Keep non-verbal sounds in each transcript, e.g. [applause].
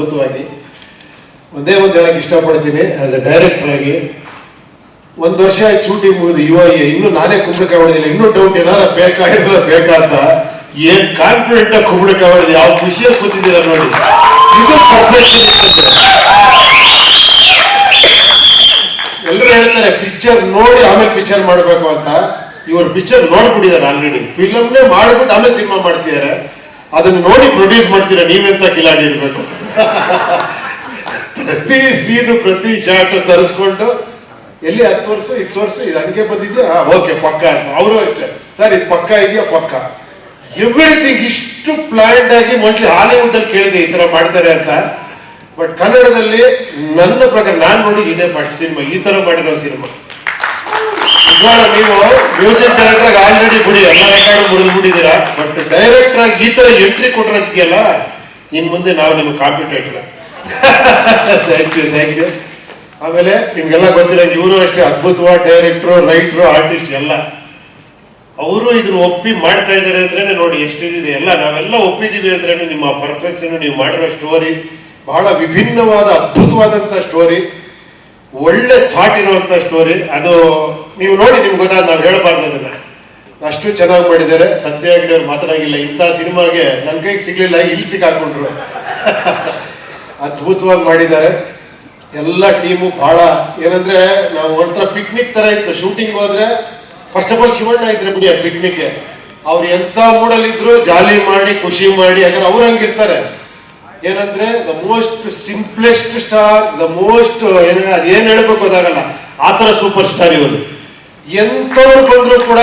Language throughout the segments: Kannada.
ಅದ್ಭುತವಾಗಿ. ಒಂದೇ ಒಂದು ಹೇಳಕ್ ಇಷ್ಟಪಡ್ತೀನಿ ಆಸ್ ಎ ಡೈರೆಕ್ಟರ್ ಆಗಿ. ಒಂದು ವರ್ಷ ಆಯ್ತು ಶೂಟಿಂಗ್ ಮುಗಿದು ಯುವ ಇನ್ನು ನಾನೇ ಕುಂಬಳಕಾಯಿ ಹೊಡೆದಿಲ್ಲ. ಇನ್ನು ಡೌಟ್ ಏನಾರ ಬೇಕಾಗಿರಲ್ಲ ಇರಲ್ಲ ಬೇಕಾ ಅಂತ ಏನ್ ಕಾನ್ಫಿಡೆಂಟ್ ಆಗಿ ಕುಂಬಳಕಾಯಿ ಹೊಡೆದು ಯಾವ ಖುಷಿಯಾಗಿ ಕೂತಿದ್ದೀರ ನೋಡಿ. ಇದು ಎಲ್ಲರೂ ಹೇಳ್ತಾರೆ ಪಿಕ್ಚರ್ ನೋಡಿ ಆಮೇಲೆ ಪಿಕ್ಚರ್ ಮಾಡಬೇಕು ಅಂತ. ಇವ್ರ ಪಿಕ್ಚರ್ ನೋಡ್ಬಿಟ್ಟಿದ್ದಾರೆ ಆಲ್ರೆಡಿ ಫಿಲಮ್ನೇ ಮಾಡ್ಬಿಟ್ಟು ಆಮೇಲೆ ಸಿನಿಮಾ ಮಾಡ್ತಿದ್ದಾರೆ. ಅದನ್ನ ನೋಡಿ ಪ್ರೊಡ್ಯೂಸ್ ಮಾಡ್ತೀರಾ ನೀವೆಂತ ಕಿಲಾಡಿ ಇರ್ಬೇಕು? ಪ್ರತಿ ಸೀನು, ಪ್ರತಿ ಶಾಟ್ ತರಿಸ್ಕೊಂಡು, ಎಲ್ಲಿ ಹತ್ತು ವರ್ಷ, ಇಪ್ಪತ್ತು ವರ್ಷ, ಇದು ಹಂಗೆ ಬಂದಿದ್ಯಾ? ಓಕೆ ಪಕ್ಕ ಅವರು ಅಷ್ಟೇ. ಸರ್, ಇದು ಪಕ್ಕ ಇದೆಯಾ? ಪಕ್ಕ. ಎವ್ರಿಥಿಂಗ್ ಇಷ್ಟು ಪ್ಲಾಂಡ್ ಆಗಿ ಮೊದಲು ಹಾಲಿವುಡ್ ಅಲ್ಲಿ ಕೇಳಿದೆ ಈ ತರ ಮಾಡ್ತಾರೆ ಅಂತ. ಬಟ್ ಕನ್ನಡದಲ್ಲಿ ನನ್ನ ಪ್ರಕಾರ ನಾನು ನೋಡಿದ ಇದೆ ಫಸ್ಟ್ ಸಿನಿಮಾ, ಈ ತರ ಮಾಡಿರೋ ಸಿನಿಮಾ. ನೀವು ಮ್ಯೂಸಿಕ್ ಡೈರೆಕ್ಟರ್ ಆಲ್ರೆಡಿ ಬಿಡಿ, ಎಲ್ಲ ರೆಕಾರ್ಡ್ ಮುರಿದು ಬಿಟ್ಟಿದ್ದೀರಾ ಬಟ್ ಡೈರೆಕ್ಟರ್ ಆಗಿ ಈ ತರ ಎಂಟ್ರಿ ಕೊಟ್ಟಿರೋದಕ್ಕೆಲ್ಲ ಇನ್ ಮುಂದೆ ನಾವು ನಿಮ್ಗೆ competitor thank you thank you ಆಮೇಲೆ ನಿಮ್ಗೆಲ್ಲ ಗೊತ್ತಿರೋ ಇವರು ಅಷ್ಟೇ ಅದ್ಭುತವಾದ ಡೈರೆಕ್ಟ್ರು ರೈಟ್ರು ಆರ್ಟಿಸ್ಟ್ ಎಲ್ಲ. ಅವರು ಇದನ್ನ ಒಪ್ಪಿ ಮಾಡ್ತಾ ಇದ್ದಾರೆ ಅಂದ್ರೆ ನೋಡಿ ಎಷ್ಟಿದೆ ಎಲ್ಲ ನಾವೆಲ್ಲ ಒಪ್ಪಿದೀವಿ ಅಂದ್ರೆ ನಿಮ್ಮ ಪರ್ಫೆಕ್ಷನ್ ನೀವು ಮಾಡಿರೋ ಸ್ಟೋರಿ ಬಹಳ ವಿಭಿನ್ನವಾದ, ಅದ್ಭುತವಾದಂತ ಸ್ಟೋರಿ ಒಳ್ಳೆ ಥಾಟ್ ಇರುವಂತ ಸ್ಟೋರಿ ಅದು ನೀವು ನೋಡಿ, ನಿಮ್ಗೆ ಗೊತ್ತಾದ ನಾವು ಹೇಳಬಾರ್ದು ಅದನ್ನ. ಅಷ್ಟು ಚೆನ್ನಾಗಿ ಮಾಡಿದ್ದಾರೆ. ಸತ್ಯ ಹೆಗ್ಡೆ ಅವ್ರು ಮಾತಾಡಾಗಿಲ್ಲ. ಇಂಥ ಸಿನಿಮಾಗೆ ನನ್ನ ಕೈಗೆ ಸಿಗ್ಲಿಲ್ಲ, ಇಲ್ಲಿ ಸಿಕ್ಕಾಕೊಂಡ್ರು. [laughs] ಅದ್ಭುತವಾಗಿ ಮಾಡಿದ್ದಾರೆ. ಎಲ್ಲ ಟೀಮು ಬಹಳ ಏನಂದ್ರೆ ನಾವು ಒಂಥರ ಪಿಕ್ನಿಕ್ ತರ ಇತ್ತು. ಶೂಟಿಂಗ್ ಹೋದ್ರೆ ಫಸ್ಟ್ ಆಫ್ ಆಲ್ ಶಿವಣ್ಣ ಇದ್ರೆ ಬಿಡಿ ಆ ಪಿಕ್ನಿಕ್ ಅವ್ರು ಎಂತ ಮೂಡಲ್ಲಿ ಇದ್ರು ಜಾಲಿ ಮಾಡಿ, ಖುಷಿ ಮಾಡಿ, ಯಾಕಂದ್ರೆ ಅವ್ರು ಹಂಗಿರ್ತಾರೆ. ಏನಂದ್ರೆ the most simplest star the most ಏನ ಅದೇನ್ ಹೇಳ್ಬೇಕು ಗೊತ್ತಾಗಲ್ಲ. ಆ ಥರ ಸೂಪರ್ ಸ್ಟಾರ್ ಇವರು. ಎಂತವ್ರು ಬಂದ್ರು ಕೂಡ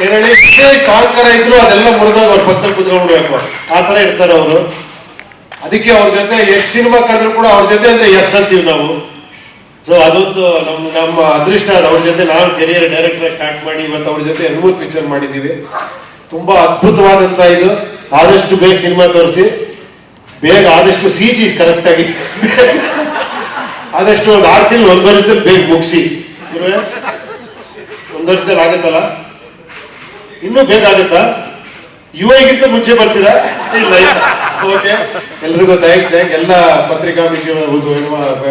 ಏನ್ ಕಾಲ್ ಕಾಂಕರ ಇದ್ರು ಅದೆಲ್ಲ ಮುರಿದಾಗ ಅವ್ರ ಪಕ್ಕದಲ್ಲಿ ಕುತ್ಕೊಂಡ್ಬಿಡ್ಬೇಕು ಆ ತರ ಇರ್ತಾರೆ ಅವರು. ಅದಕ್ಕೆ ಅವ್ರ ಜೊತೆ ಎಷ್ಟು ಸಿನಿಮಾ ಕಳೆದ್ರು ಕೂಡ ಅವ್ರ ಜೊತೆ ಅಂದ್ರೆ ಎಸ್ ಅಂತೀವಿ ನಾವು. ಸೊ ಅದೊಂದು ನಮ್ಮ ನಮ್ಮ ಅದೃಷ್ಟ ಅದು. ಅವ್ರ ಜೊತೆ ನಾನು ಕೆರಿಯರ್ ಡೈರೆಕ್ಟರ್ ಸ್ಟಾರ್ಟ್ ಮಾಡಿ ಇವತ್ತು ಅವ್ರ ಜೊತೆ ಮೂರು ಪಿಕ್ಚರ್ ಮಾಡಿದ್ದೀವಿ ತುಂಬಾ ಅದ್ಭುತವಾದಂತ ಇದು. ಆದಷ್ಟು ಬೇಗ ಸಿನಿಮಾ ತೋರಿಸಿ. ಬೇಗ ಆದಷ್ಟು ಸಿ ಜಿ ಕರೆಕ್ಟ್ ಆಗಿ. ಆದಷ್ಟು ಒಂದು ಆರು ತಿಂಗಳು ಬೇಗ ಮುಗಿಸಿ. ಒಂದು ವರ್ಷದಲ್ಲಿ ಆಗುತ್ತಲ್ಲ? ಇನ್ನೂ ಬೇಗ ಆಗುತ್ತಾ ಯುವಗಿಂತ ಮುಂಚೆ ಬರ್ತೀರಾ? ಇಲ್ಲ ಓಕೆ ಎಲ್ರಿಗೂ ಥ್ಯಾಂಕ್ ಥ್ಯಾಂಕ್ ಎಲ್ಲ ಪತ್ರಿಕಾ ಮಿತ್ರ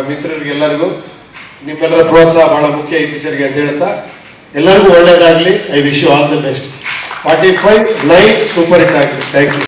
ಮಿತ್ರರಿಗೆ ಎಲ್ಲರಿಗೂ ನಿಮ್ಮೆಲ್ಲರ ಪ್ರೋತ್ಸಾಹ ಬಹಳ ಮುಖ್ಯ ಈ ಪಿಕ್ಚರ್ಗೆ ಅಂತ ಹೇಳ್ತಾ. ಎಲ್ಲರಿಗೂ ಒಳ್ಳೇದಾಗಲಿ. I wish you all the best forty five nine super hit ಆಗಲಿ ಥ್ಯಾಂಕ್ ಯು